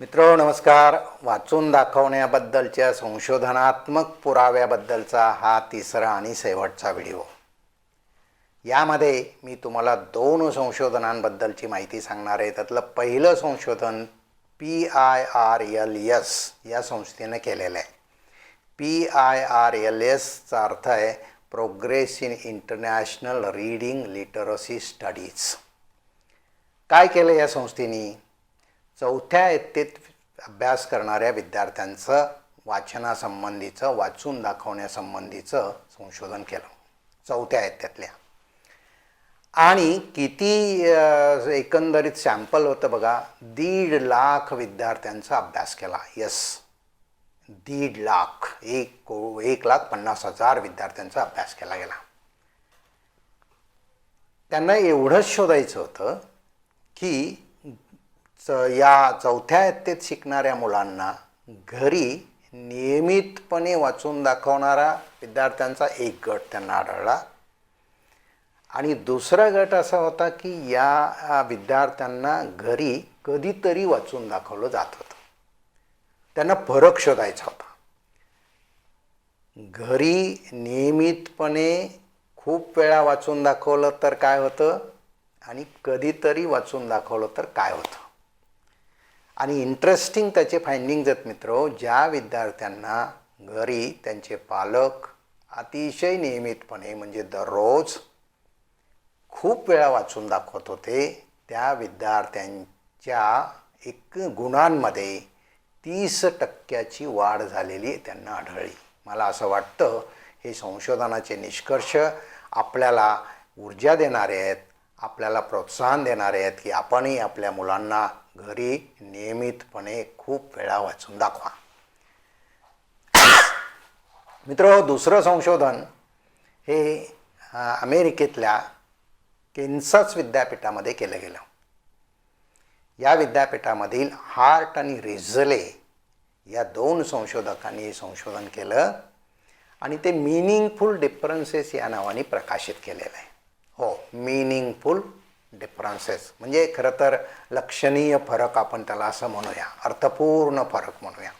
मित्र नमस्कार. वाचून दाखवण्याबद्दलच्या संशोधनात्मक पुराव्याबद्दलचा हा तिसरा आणि शेवटचा व्हिडिओ. यामध्ये मी तुम्हाला दोन संशोधनांबद्दलची माहिती सांगणार आहे. त्यातलं पहिलं संशोधन P I R L S या संस्थेनं केलेलं आहे. पी आय आर एल एसचा अर्थ आहे progress in international reading literacy studies काय केलं या संस्थेने? चौथ्या इयत्तेत अभ्यास करणाऱ्या विद्यार्थ्यांचं वाचनासंबंधीचं वाचून दाखवण्यासंबंधीचं संशोधन केलं चौथ्या इयत्त्यातल्या आणि किती एकंदरीत सॅम्पल होतं बघा दीड लाख विद्यार्थ्यांचा अभ्यास केला. यस. दीड लाख एक को एक लाख पन्नास हजार विद्यार्थ्यांचा अभ्यास केला गेला. त्यांना एवढंच शोधायचं होतं की या चौथ्या इयत्तेत शिकणाऱ्या मुलांना घरी नियमितपणे वाचून दाखवणारा विद्यार्थ्यांचा एक गट त्यांना आढळला. आणि दुसरा गट असा होता की या विद्यार्थ्यांना घरी कधीतरी वाचून दाखवलं जात होतं. त्यांना फरक शोधायचा होता. घरी नियमितपणे खूप वेळा वाचून दाखवलं तर काय होतं? आणि कधीतरी वाचून दाखवलं तर काय होतं? आणि इंटरेस्टिंग त्याचे फाइंडिंग आहेत मित्र. ज्या विद्यार्थ्यांना घरी त्यांचे पालक अतिशय नियमितपणे म्हणजे दररोज खूप वेळा वाचून दाखवत होते त्या विद्यार्थ्यांच्या एक गुणांमध्ये तीस टक्क्याची वाढ झालेली त्यांना आढळली. मला असं वाटतं हे संशोधनाचे निष्कर्ष आपल्याला ऊर्जा देणारे आहेत आपल्याला प्रोत्साहन देणारे आहेत की आपणही आपल्या मुलांना घरी नियमितपणे खूप वेळा वाचून दाखवा. मित्र दुसरं संशोधन हे अमेरिकेतल्या केन्सस विद्यापीठामध्ये केलं गेलं. या विद्यापीठामधील हार्ट आणि रिझले या दोन संशोधकांनी हे संशोधन केलं आणि ते मिनिंगफुल डिफरन्सेस या नावाने प्रकाशित केलेलं आहे. हो मिनिंगफुल डिफरन्सेस म्हणजे खरं तर लक्षणीय फरक आपण त्याला असं म्हणूया. अर्थपूर्ण फरक म्हणूया.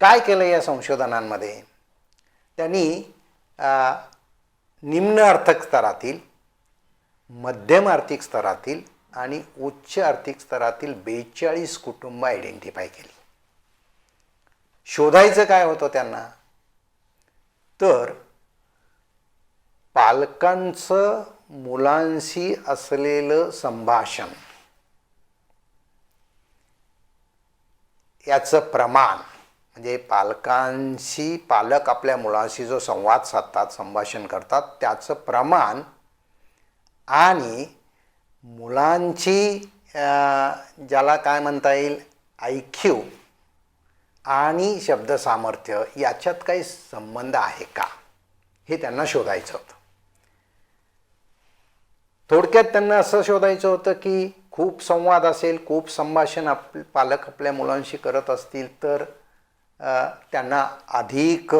काय केलं या संशोधनांमध्ये? त्यांनी निम्न आर्थिक स्तरातील मध्यम आर्थिक स्तरातील आणि उच्च आर्थिक स्तरातील बेचाळीस कुटुंब आयडेंटिफाय केली. शोधायचं काय होतं त्यांना? तर पालकांचं मुलांशी असलेलं संभाषण. याचं प्रमाण म्हणजे पालकांशी पालक आपल्या मुलांशी जो संवाद साधतात संभाषण करतात त्याचं प्रमाण आणि मुलांची ज्याला काय म्हणता येईल आय क्यू आणि शब्दसामर्थ्य याच्यात काही संबंध आहे का? हे त्यांना शोधायचं होतं. थोडक्यात त्यांना असं शोधायचं होतं की खूप संवाद असेल खूप संभाषण आप पालक आपल्या मुलांशी करत असतील तर त्यांना अधिक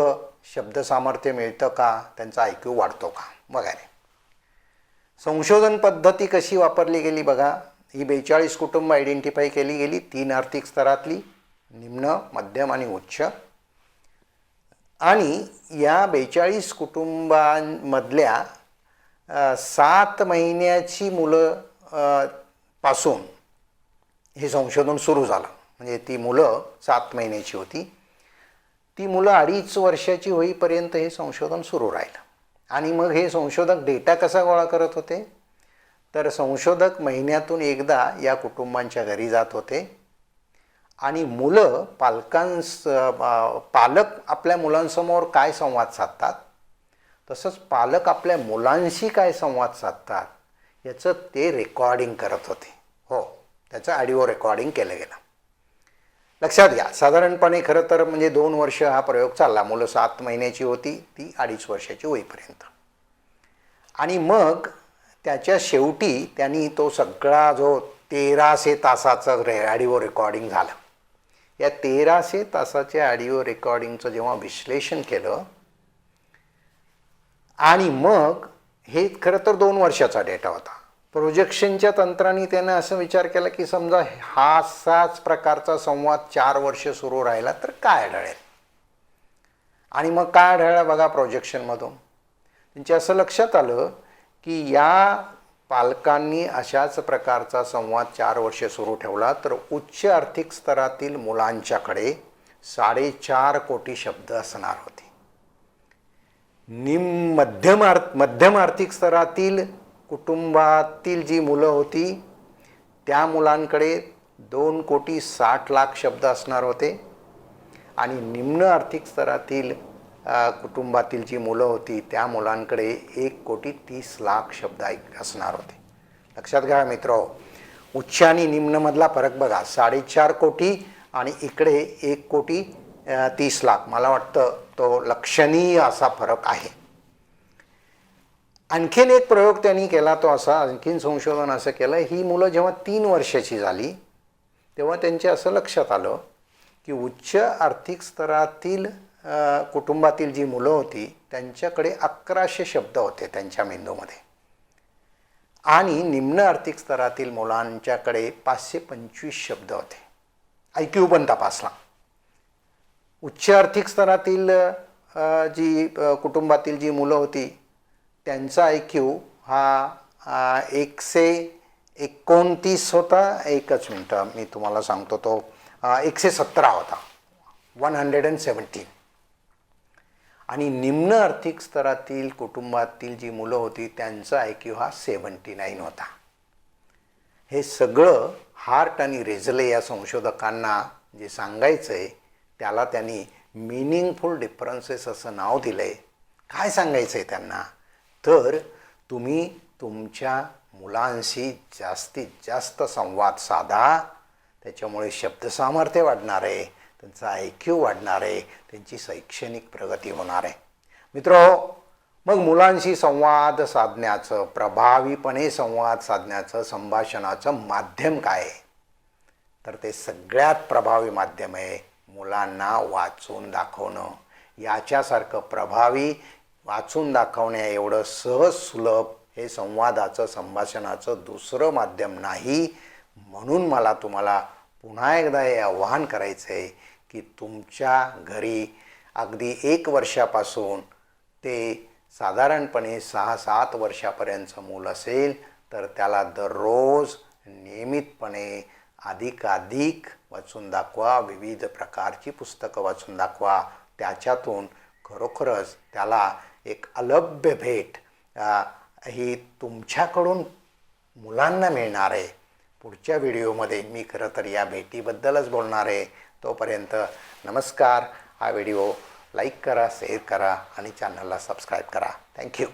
शब्दसामर्थ्य मिळतं का? त्यांचा ऐक्यू वाढतो का? वगैरे. संशोधन पद्धती कशी वापरली गेली बघा. ही बेचाळीस कुटुंब आयडेंटिफाय केली गेली तीन आर्थिक स्तरातली निम्न मध्यम आणि उच्च. आणि या बेचाळीस कुटुंबांमधल्या सात महिन्याची मुलं पासून हे संशोधन सुरू झालं. म्हणजे ती मुलं सात महिन्याची होती. ती मुलं अडीच वर्षाची होईपर्यंत हे संशोधन सुरू राहिलं. आणि मग हे संशोधक डेटा कसा गोळा करत होते? तर संशोधक महिन्यातून एकदा या कुटुंबांच्या घरी जात होते. आणि मुलं पालकांस पालक आपल्या मुलांसमोर काय संवाद साधतात? तसंच पालक आपल्या मुलांशी काय संवाद साधतात याचं ते रेकॉर्डिंग करत होते. हो त्याचं ऑडिओ रेकॉर्डिंग केलं गेलं. लक्षात घ्या साधारणपणे खरं तर म्हणजे दोन वर्ष हा प्रयोग चालला. मुलं सात महिन्याची होती ती अडीच वर्षाची होईपर्यंत. आणि मग त्याच्या शेवटी त्यांनी तो सगळा जो तेराशे तासाचं रे ऑडिओ रेकॉर्डिंग झालं. या तेराशे तासाच्या ऑडिओ रेकॉर्डिंगचं जेव्हा विश्लेषण केलं आणि मग हे खरं तर दोन वर्षाचा डेटा होता. प्रोजेक्शनच्या तंत्राने त्यानं असं विचार केला की समजा हा असाच प्रकारचा संवाद चार वर्ष सुरू राहिला तर काय आढळेल? आणि मग काय आढळलं बघा प्रोजेक्शनमधून त्यांच्या म्हणजे असं लक्षात आलं की या पालकांनी अशाच प्रकारचा संवाद चार वर्ष सुरू ठेवला तर उच्च आर्थिक स्तरातील मुलांच्याकडे साडेचार कोटी शब्द असणार होते. निम मध्यम आर् मध्यम आर्थिक स्तरातील कुटुंबातील जी मुलं होती त्या मुलांकडे दोन कोटी साठ लाख शब्द असणार होते. आणि निम्न आर्थिक स्तरातील कुटुंबातील जी मुलं होती त्या मुलांकडे एक कोटी तीस लाख शब्द ऐक असणार होते. लक्षात घ्या मित्र उच्च आणि निम्नमधला फरक बघा. साडेचार कोटी आणि इकडे एक कोटी तीस लाख. मला वाटतं तो लक्षणीय असा फरक आहे. आणखीन एक प्रयोग त्यांनी केला तो असा आणखीन संशोधन असं केलं ही मुलं जेव्हा तीन वर्षाची झाली तेव्हा त्यांच्या असं लक्षात आलं की उच्च आर्थिक स्तरातील कुटुंबातील जी मुलं होती त्यांच्याकडे अकराशे शब्द होते त्यांच्या मेंदूमध्ये. आणि निम्न आर्थिक स्तरातील मुलांच्याकडे पाचशे पंचवीस शब्द होते. आय क्यू पण तपासला. उच्च आर्थिक स्तरातील जी कुटुंबातील जी मुलं होती त्यांचा आय क्यू हा एकशे एकोणतीस होता. एकच मिनटं मी तुम्हाला सांगतो तो. एकशे सतरा होता. वन हंड्रेड अँड सेवन्टीन आणि निम्न आर्थिक स्तरातील कुटुंबातील जी मुलं होती त्यांचा आय क्यू हा सेवन्टी नाईन होता. हे सगळं हार्ट आणि रेझले या संशोधकांना जे सांगायचं आहे त्याला त्यांनी मिनिंगफुल डिफरन्सेस असं नाव दिलं आहे काय सांगायचं आहे त्यांना? तर तुम्ही तुमच्या मुलांशी जास्तीत जास्त संवाद साधा. त्याच्यामुळे शब्दसामर्थ्य वाढणार आहे त्यांचा आय क्यू वाढणार आहे त्यांची शैक्षणिक प्रगती होणार आहे. मित्र मग मुलांशी संवाद साधण्याचं प्रभावीपणे संवाद साधण्याचं संभाषणाचं माध्यम काय? आहे तर ते सगळ्यात प्रभावी माध्यम आहे मुलांना वाचून दाखवणं. याच्यासारखं प्रभावी वाचून दाखवण्या एवढं सहज सुलभ हे संवादाचं संभाषणाचं दुसरं माध्यम नाही. म्हणून मला तुम्हाला पुन्हा एकदा हे आव्हान करायचं आहे की तुमच्या घरी अगदी एक वर्षापासून ते साधारणपणे सहा सात वर्षापर्यंतचं मूल असेल तर त्याला दररोज नियमितपणे अधिकाधिक वाचून दाखवा विविध प्रकारची पुस्तकं वाचून दाखवा. त्याच्यातून खरोखरच त्याला एक अलभ्य भेट. ही तुमच्याकडून मुलांना मिळणार आहे. पुढच्या व्हिडिओमध्ये मी खरं तर या भेटीबद्दलच बोलणार आहे. तोपर्यंत नमस्कार. हा व्हिडिओ लाईक करा शेअर करा आणि चॅनलला सबस्क्राईब करा. थँक्यू